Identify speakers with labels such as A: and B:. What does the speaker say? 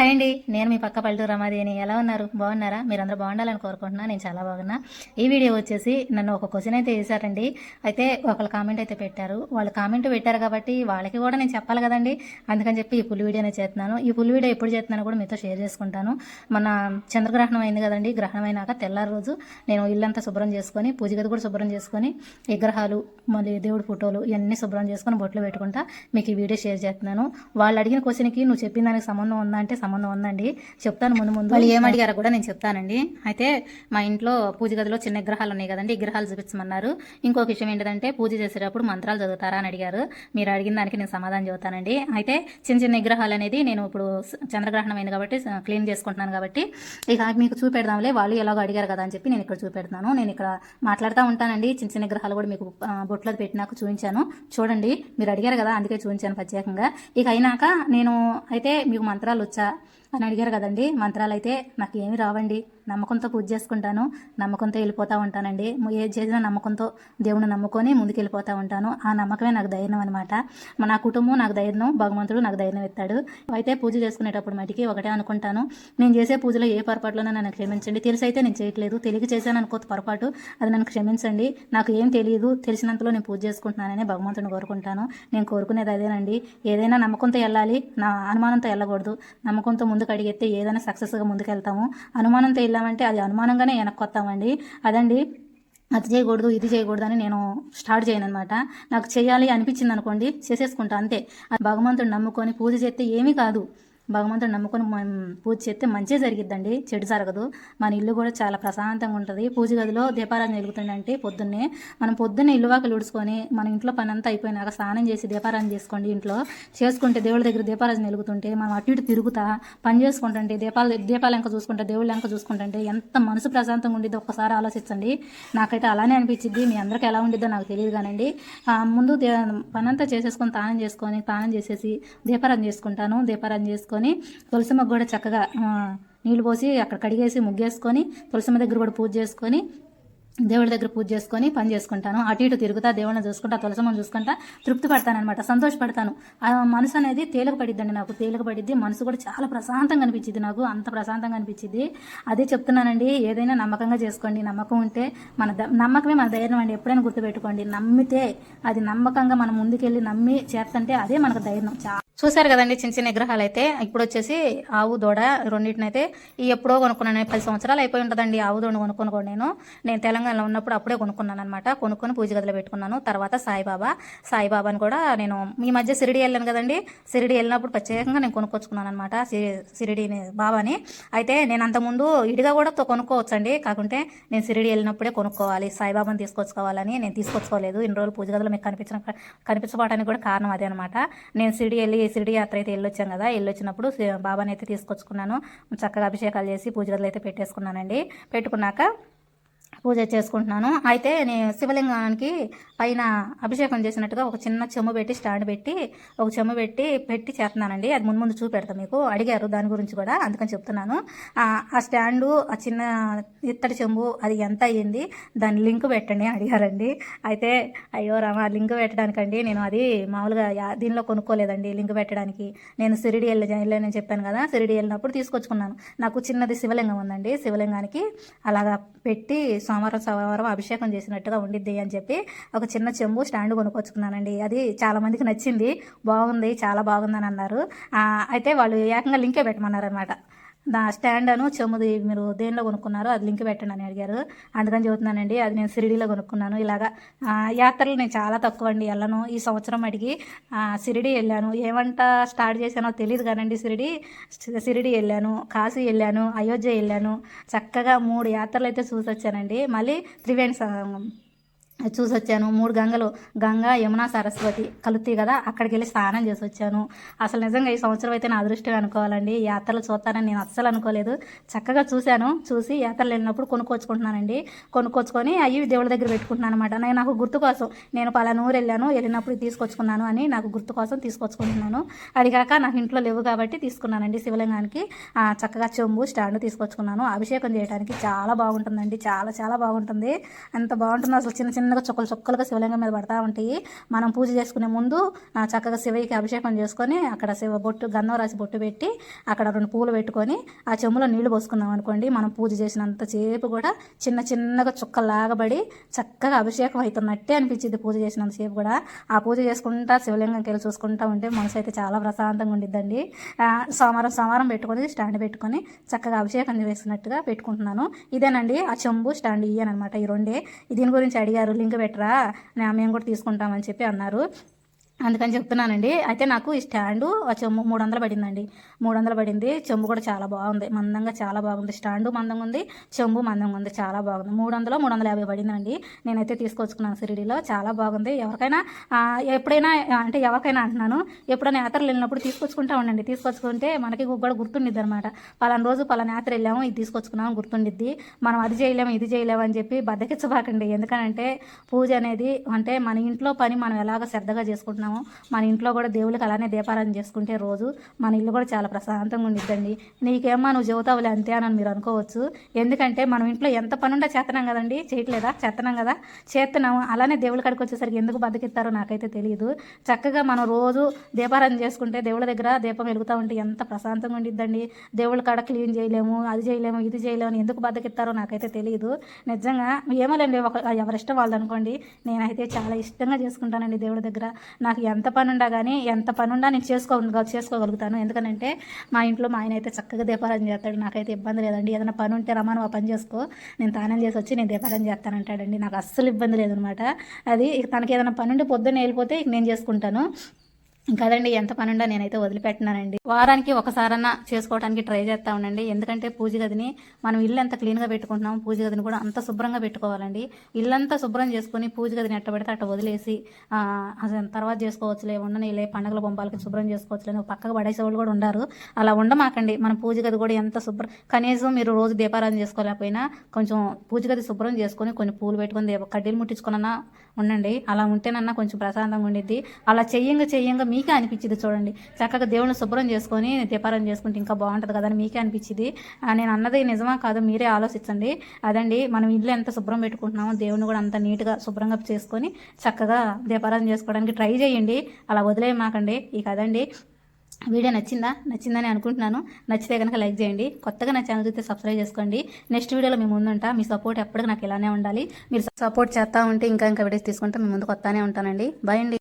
A: Hi అండి నేను మీ పక్క పల్లెటూరు రమాదేని ఎలా ఉన్నారు? బాగున్నారా? మీరందరూ బాగుండాలని కోరుకుంటున్నా. నేను చాలా బాగున్నా. ఈ వీడియో వచ్చేసి నన్ను ఒక క్వశ్చన్ అయితే వేశారండి. అయితే ఒకళ్ళు కామెంట్ అయితే పెట్టారు. వాళ్ళు కామెంట్ పెట్టారు కాబట్టి వాళ్ళకి కూడా నేను చెప్పాలి కదండి. అందుకని చెప్పి ఈ పులి వీడియోనే చేస్తున్నాను. ఈ పులి వీడియో ఎప్పుడు చేస్తున్నాను కూడా మీతో షేర్ చేసుకుంటాను. మన చంద్రగ్రహణం అయింది కదండి. గ్రహణం అయినాక తెల్లారి రోజు నేను ఇల్లంతా శుభ్రం చేసుకొని పూజ గది కూడా శుభ్రం చేసుకొని విగ్రహాలు మళ్ళీ దేవుడి ఫోటోలు ఇవన్నీ శుభ్రం చేసుకొని బొట్లు పెట్టుకుంటా మీకు ఈ వీడియో షేర్ చేస్తున్నాను. వాళ్ళు అడిగిన క్వశ్చన్కి నువ్వు చెప్పిన దానికి సంబంధం ఉందా అంటే సంబంధం ఉందండి? చెప్తాను ముందు ముందు. వాళ్ళు ఏం కూడా నేను చెప్తానండి. అయితే మా ఇంట్లో పూజ గదిలో చిన్న విగ్రహాలు ఉన్నాయి కదండి విగ్రహాలు చూపించమన్నారు ఇంకొక విషయం ఏంటంటే పూజ చేసేటప్పుడు మంత్రాలు చదువుతారా అని అడిగారు. మీరు అడిగిన దానికి నేను సమాధానం చెబుతానండి. అయితే చిన్న చిన్న విగ్రహాలు అనేది నేను ఇప్పుడు చంద్రగ్రహణం అయింది కాబట్టి క్లీన్ చేసుకుంటున్నాను కాబట్టి ఇక మీకు చూపెడదాంలే వాళ్ళు ఎలాగో అడిగారు కదా అని చెప్పి నేను ఇక్కడ చూపెడతాను నేను ఇక్కడ మాట్లాడుతూ ఉంటానండి. చిన్న చిన్న విగ్రహాలు కూడా మీకు బొట్లో బొట్లది పెట్టినాక చూపించాను. చూడండి మీరు అడిగారు కదా అందుకే చూపించాను ప్రత్యేకంగా. ఇక అయినాక నేను అయితే మీకు మంత్రాలు వచ్చా అని అడిగారు కదండి. మంత్రాలు అయితే నాకు ఏమి రావండి. నమ్మకంతో పూజ చేసుకుంటాను. నమ్మకంతో వెళ్ళిపోతూ ఉంటానండి. ఏది చేసినా నమ్మకంతో దేవుని నమ్ముకొని ముందుకెళ్ళిపోతూ ఉంటాను. ఆ నమ్మకమే నాకు ధైర్యం అనమాట నా కుటుంబం నాకు ధైర్యం భగవంతుడు నాకు ధైర్యం ఇస్తాడు. అయితే పూజ చేసుకునేటప్పుడు మటుకి ఒకటే అనుకుంటాను. నేను చేసే పూజలో ఏ పొరపాటులోనే నన్ను క్షమించండి. తెలిసి అయితే నేను చేయట్లేదు. తెలియక చేశాను అనుకో పొరపాటు. అది నన్ను క్షమించండి. నాకు ఏం తెలియదు. తెలిసినంతలో నేను పూజ చేసుకుంటున్నానని భగవంతుని కోరుకుంటాను. నేను కోరుకునేది అదేనండి. ఏదైనా నమ్మకంతో వెళ్ళాలి. నా అనుమానంతో వెళ్ళకూడదు. నమ్మకంతో ముందుకు అడిగితే ఏదైనా సక్సెస్గా ముందుకు వెళ్తాము అనుమానంతో చేద్దామంటే అది అనుమానంగానే వెనక్కి వస్తామండి అదండి అది చేయకూడదు ఇది చేయకూడదు అని నేను స్టార్ట్ చేయను అనమాట నాకు చేయాలి అనిపించింది అనుకోండి చేసేసుకుంటా అంతే. భగవంతుడు నమ్ముకొని పూజ చేస్తే ఏమీ కాదు. భగవంతుడు నమ్ముకొని మనం పూజ చేస్తే మంచి జరిగిద్దండి. చెడు జరగదు. మన ఇల్లు కూడా చాలా ప్రశాంతంగా ఉంటుంది. పూజ గదిలో దీపారాధన వెలుగుతుందంటే పొద్దున్నే మనం పొద్దున్నే ఇల్లు వాకలు ఉడుచుకొని మన ఇంట్లో పని అంతా అయిపోయినాక స్నానం చేసి దీపారాధన చేసుకోండి ఇంట్లో. చేసుకుంటే దేవుడి దగ్గర దీపారాధన వెలుగుతుంటే మనం అటు ఇటు తిరుగుతా పని చేసుకుంటుంటే దీపాలు దీపాలు వెంక చూసుకుంటే దేవుళ్ళ వెంక చూసుకుంటుంటే ఎంత మనసు ప్రశాంతంగా ఉండేది ఒక్కసారి ఆలోచించండి. నాకైతే అలానే అనిపించింది మీ అందరికీ ఎలా ఉండిద్దో నాకు తెలియదు కానండి. ముందు పనంతా చేసేసుకొని తానం చేసుకొని తానం చేసేసి దీపారాధన చేసుకుంటాను. దీపారాధన చేసుకొని తులసిమ్మకు కూడా చక్కగా నీళ్ళు పోసి అక్కడ కడిగేసి ముగ్గేసుకొని తులసిమ్మ దగ్గర కూడా పూజ చేసుకొని దేవుడి దగ్గర పూజ చేసుకొని పని చేసుకుంటాను. అటు ఇటు తిరుగుతా దేవుడిని చూసుకుంటా తులసమ్మని చూసుకుంటా తృప్తి పడతాను అనమాట సంతోషపడతాను. ఆ మనసు అనేది తేలిక పడిద్దండి నాకు తేలిక పడిద్ది. మనసు కూడా చాలా ప్రశాంతంగా అనిపించింది నాకు అంత ప్రశాంతంగా అనిపించింది అదే చెప్తున్నానండి ఏదైనా నమ్మకంగా చేసుకోండి. నమ్మకం ఉంటే మన ద- నమ్మకమే మన ధైర్యం అండి ఎప్పుడైనా గుర్తుపెట్టుకోండి. నమ్మితే అది నమ్మకంగా మనం ముందుకెళ్ళి నమ్మి చేస్తుంటే అదే మనకు ధైర్యం. చాలా చూశారు కదండి చిన్న చిన్న విగ్రహాలు అయితే ఇప్పుడు వచ్చేసి ఆవు దూడ రెండింటినైతే ఈ ఎప్పుడో కొనుక్కున్నాను. పది సంవత్సరాలు అయిపోయి ఉంటుందండి ఆవు దూడ కొనుక్కొని కూడా నేను. నేను తెలంగాణలో ఉన్నప్పుడు అప్పుడే కొనుక్కున్నాను అనమాట కొనుక్కొని పూజ గదిలో పెట్టుకున్నాను. తర్వాత సాయిబాబా. సాయిబాబాని కూడా నేను ఈ మధ్య సిరిడి వెళ్ళాను కదండి. సిరిడి వెళ్ళినప్పుడు ప్రత్యేకంగా నేను కొనుక్కొచ్చుకున్నాను అనమాట సిరిడిని బాబాని. అయితే నేను అంతకుముందు ఇడిగా కూడా తో- కొనుక్కోవచ్చండి. కాకుంటే నేను సిరిడి వెళ్ళినప్పుడే కొనుక్కోవాలి. సాయిబాబాని తీసుకొచ్చుకోవాలని నేను తీసుకొచ్చుకోలేదు. ఇన్ని రోజులు పూజ గదిలో మీకు కనిపించిన కనిపించబడడానికి కూడా కారణం అదే అనమాట నేను సిరిడి వెళ్ళి షిరిడి యాత్ర అయితే వెళ్ళొచ్చాం కదా వెళ్ళొచ్చినప్పుడు బాబాని అయితే తీసుకొచ్చుకున్నాను. చక్కగా అభిషేకాలు చేసి పూజ గదులు అయితే పెట్టేసుకున్నానండి. పెట్టుకున్నాక పూజ చేసుకుంటున్నాను. అయితే నేను శివలింగానికి పైన అభిషేకం చేసినట్టుగా ఒక చిన్న చెమ్ము పెట్టి స్టాండ్ పెట్టి ఒక చెమ్ము పెట్టి పెట్టి చేస్తున్నానండి. అది ముందు ముందు చూపెడతాను మీకు. అడిగారు దాని గురించి కూడా. అందుకని చెప్తున్నాను. ఆ స్టాండు ఆ చిన్న ఇత్తడి చెంబు అది ఎంత అయ్యింది? దాని లింక్ పెట్టండి అడిగారండి. అయితే అయ్యో రామా లింక్ పెట్టడానికండి నేను అది మామూలుగా దీనిలో కొనుక్కోలేదండి లింక్ పెట్టడానికి. నేను సిరిడి వెళ్ళి వెళ్ళానని చెప్పాను కదా సిరిడి వెళ్ళినప్పుడు తీసుకొచ్చుకున్నాను. నాకు చిన్నది శివలింగం ఉందండి. శివలింగానికి అలాగా పెట్టి సోమవారం సోమవారం అభిషేకం చేసినట్టుగా ఉండిద్ది అని చెప్పి ఒక చిన్న చెంబు స్టాండ్ కొనుక్కొచ్చుకున్నానండి. అది చాలా మందికి నచ్చింది. బాగుంది చాలా బాగుందని అన్నారు. అయితే వాళ్ళు ఏకంగా లింకే పెట్టమన్నారు అనమాట దా స్టాండ్ అను చెముది మీరు దేనిలో కొనుక్కున్నారో అది లింక్ పెట్టండి అని అడిగారు. అందుకని చెబుతున్నానండి అది నేను సిరిడిలో కొనుక్కున్నాను. ఇలాగా యాత్రలు నేను చాలా తక్కువ అండి వెళ్ళను ఈ సంవత్సరం అడిగి సిరిడి వెళ్ళాను ఏమంట స్టార్ట్ చేశానో తెలియదు కానండి సిరిడి. సిరిడి వెళ్ళాను కాశీ వెళ్ళాను అయోధ్య వెళ్ళాను చక్కగా మూడు యాత్రలు అయితే చూసి వచ్చానండి మళ్ళీ త్రివేణి చూసొచ్చాను. చూసి వచ్చాను మూడు గంగలు గంగా యమున సరస్వతి కలుతాయి కదా అక్కడికి వెళ్ళి స్నానం చేసి వచ్చాను అసలు నిజంగా ఈ సంవత్సరం అయితే నా అదృష్టం అనుకోవాలండి. యాత్రలు చూస్తానని నేను అస్సలు అనుకోలేదు. చక్కగా చూశాను. చూసి యాత్రలు వెళ్ళినప్పుడు కొనుక్కొచ్చుకుంటున్నానండి. కొనుక్కొచ్చుకొని అవి దేవుడి దగ్గర పెట్టుకుంటున్నాను అనమాట నేను నాకు గుర్తు కోసం నేను పలానా ఊరు వెళ్ళాను వెళ్ళినప్పుడు తీసుకొచ్చుకున్నాను అని నాకు గుర్తు కోసం తీసుకొచ్చుకుంటున్నాను. అది కాక నాకు ఇంట్లో లేవు కాబట్టి తీసుకున్నానండి శివలింగానికి. చక్కగా చెంబు స్టాండ్ తీసుకొచ్చుకున్నాను. అభిషేకం చేయడానికి చాలా బాగుంటుందండి. చాలా చాలా బాగుంటుంది. అంత బాగుంటుంది అసలు చిన్న చిన్న చిన్నగా చుక్కలు చుక్కలుగా శివలింగం మీద పడతా ఉంటాయి. మనం పూజ చేసుకునే ముందు చక్కగా శివయ్యకి అభిషేకం చేసుకొని అక్కడ శివ బొట్టు గంధం రాసి బొట్టు పెట్టి అక్కడ రెండు పూలు పెట్టుకొని ఆ చెంబులో నీళ్ళు పోసుకున్నాం అనుకోండి. మనం పూజ చేసినంత సేపు కూడా చిన్న చిన్నగా చుక్కలాగబడి చక్కగా అభిషేకం అవుతున్నట్టే అనిపించింది పూజ చేసినంత సేపు కూడా. ఆ పూజ చేసుకుంటా శివలింగంకి వెళ్ళి చూసుకుంటా ఉంటే మనసు అయితే చాలా ప్రశాంతంగా ఉండిద్దండి. సోమవారం సోమవారం పెట్టుకొని స్టాండ్ పెట్టుకొని చక్కగా అభిషేకం చేసినట్టుగా పెట్టుకుంటున్నాను. ఇదేనండి ఆ చెంబు స్టాండ్ ఇయ్యానమాట ఈ రెండే. దీని గురించి అడిగారు లింక్ పెట్టరా? మేము కూడా తీసుకుంటామని చెప్పి అన్నారు. అందుకని చెప్తున్నానండి. అయితే నాకు ఈ స్టాండు ఆ చెంబు మూడు వందలు పడిందండి. మూడు వందలు పడింది. చెంబు కూడా చాలా బాగుంది. మందంగా చాలా బాగుంది. స్టాండు మందంగా ఉంది. చెంబు మందంగా ఉంది. చాలా బాగుంది. మూడు వందలు మూడు వందల యాభై పడిందండి. నేనైతే తీసుకొచ్చుకున్నాను సిరిడిలో. చాలా బాగుంది. ఎవరికైనా ఎప్పుడైనా అంటే ఎవరికైనా అంటున్నాను. ఎప్పుడైనా యాత్రలు వెళ్ళినప్పుడు తీసుకొచ్చుకుంటా ఉండండి. తీసుకొచ్చుకుంటే మనకి కూడా గుర్తుండిద్ది అనమాట పలానా రోజు పలానా యాత్ర వెళ్ళాము. ఇది తీసుకొచ్చుకున్నాము. గుర్తుండిద్ది. మనం అది చేయలేము ఇది చేయలేము అని చెప్పి బద్దకిచ్చబాకండి. ఎందుకంటే పూజ అనేది అంటే మన ఇంట్లో పని మనం ఎలాగ శ్రద్ధగా చేసుకుంటున్నాం చేసుకుంటున్నామో మన ఇంట్లో కూడా దేవుళ్ళకి అలానే దీపారాధన చేసుకుంటే రోజు మన ఇల్లు కూడా చాలా ప్రశాంతంగా ఉండిద్దండి. నీకేమో నువ్వు చెబుతావులే అంతే అని మీరు అనుకోవచ్చు. ఎందుకంటే మనం ఇంట్లో ఎంత పనుండో ఉండా చేస్తున్నాం కదండి. చేయట్లేదా? చేస్తున్నాం కదా? చేస్తున్నాము అలానే దేవుళ్ళ కాడికి వచ్చేసరికి ఎందుకు బతికిస్తారో నాకైతే తెలియదు చక్కగా మనం రోజు దీపారాధన చేసుకుంటే దేవుళ్ళ దగ్గర దీపం వెలుగుతూ ఉంటే ఎంత ప్రశాంతంగా ఉండిద్దండి. దేవుళ్ళ కాడ క్లీన్ చేయలేము అది చేయలేము ఇది చేయలేము ఎందుకు బతికిస్తారో నాకైతే తెలియదు నిజంగా ఏమోలేండి ఒక ఎవరిష్టం వాళ్ళు అనుకోండి నేనైతే చాలా ఇష్టంగా చేసుకుంటానండి దేవుడి దగ్గర. నాకు ఎంత పని ఉండా కానీ ఎంత పని ఉండా నేను చేసుకో చేసుకోగలుగుతాను. ఎందుకంటే మా ఇంట్లో మా ఆయన అయితే చక్కగా దీపారాధన చేస్తాడు. నాకైతే ఇబ్బంది లేదండి. ఏదైనా పని ఉంటే రమ్మను ఆ పని చేసుకో. నేను తానం చేసి వచ్చి నేను దీపారాధన చేస్తానంటాడండి. నాకు అస్సలు ఇబ్బంది లేదనమాట. అది తనకి ఏదైనా పని ఉంటే పొద్దున్న వెళ్ళిపోతే ఇక నేను చేసుకుంటాను. కదండి ఎంత పని ఉండా నేనైతే వదిలిపెట్టినానండి. వారానికి ఒకసారన్నా చేసుకోవడానికి ట్రై చేస్తా ఉండండి. ఎందుకంటే పూజ గదిని మనం ఇల్లు ఎంత క్లీన్గా పెట్టుకుంటున్నాం పూజ గదిని కూడా అంత శుభ్రంగా పెట్టుకోవాలండి. ఇల్లంతా శుభ్రం చేసుకొని పూజ గదిని ఎట్ట పెడితే అట్ట వదిలేసి అసలు తర్వాత చేసుకోవచ్చులే ఉండనిలే పండుగల బొంబాలకి శుభ్రం చేసుకోవచ్చులే అని పక్కకు పడేసే వాళ్ళు కూడా ఉండారు. అలా ఉండమాకండి. మన పూజ గది కూడా ఎంత శుభ్రం కనీసం మీరు రోజు దీపారాధన చేసుకోలేకపోయినా కొంచెం పూజ గది శుభ్రం చేసుకొని కొన్ని పూలు పెట్టుకొని దీప కడ్డీలు ముట్టించుకున్నా ఉండండి. అలా ఉంటేనన్నా కొంచెం ప్రశాంతంగా ఉండిద్ది. అలా చెయ్యంగా చెయ్యంగా మీకే అనిపించింది చూడండి. చక్కగా దేవుని శుభ్రం చేసుకొని దీపారం చేసుకుంటే ఇంకా బాగుంటుంది కదా అని మీకే అనిపించింది నేను అన్నది నిజమా కాదు మీరే ఆలోచించండి. అదండి మనం ఇల్లు ఎంత శుభ్రం పెట్టుకుంటున్నామో దేవుని కూడా అంత నీట్గా శుభ్రంగా చేసుకొని చక్కగా దీపారాధన చేసుకోవడానికి ట్రై చేయండి. అలా వదిలేయమాకండి. ఇక అదండి. వీడియో నచ్చిందా? నచ్చిందని అనుకుంటున్నాను. నచ్చితే కనుక లైక్ చేయండి. కొత్తగా నా ఛానల్ చూస్తే సబ్స్క్రైబ్ చేసుకోండి. నెక్స్ట్ వీడియోలో మీ ముందుంటా మీ సపోర్ట్ ఎప్పటికీ నాకు ఇలానే ఉండాలి. మీరు సపోర్ట్ చేస్తూ ఉంటే ఇంకా ఇంకా వీడియోస్ తీసుకుంటే మీ ముందుకు వస్తానే ఉంటానండి. బై అండి.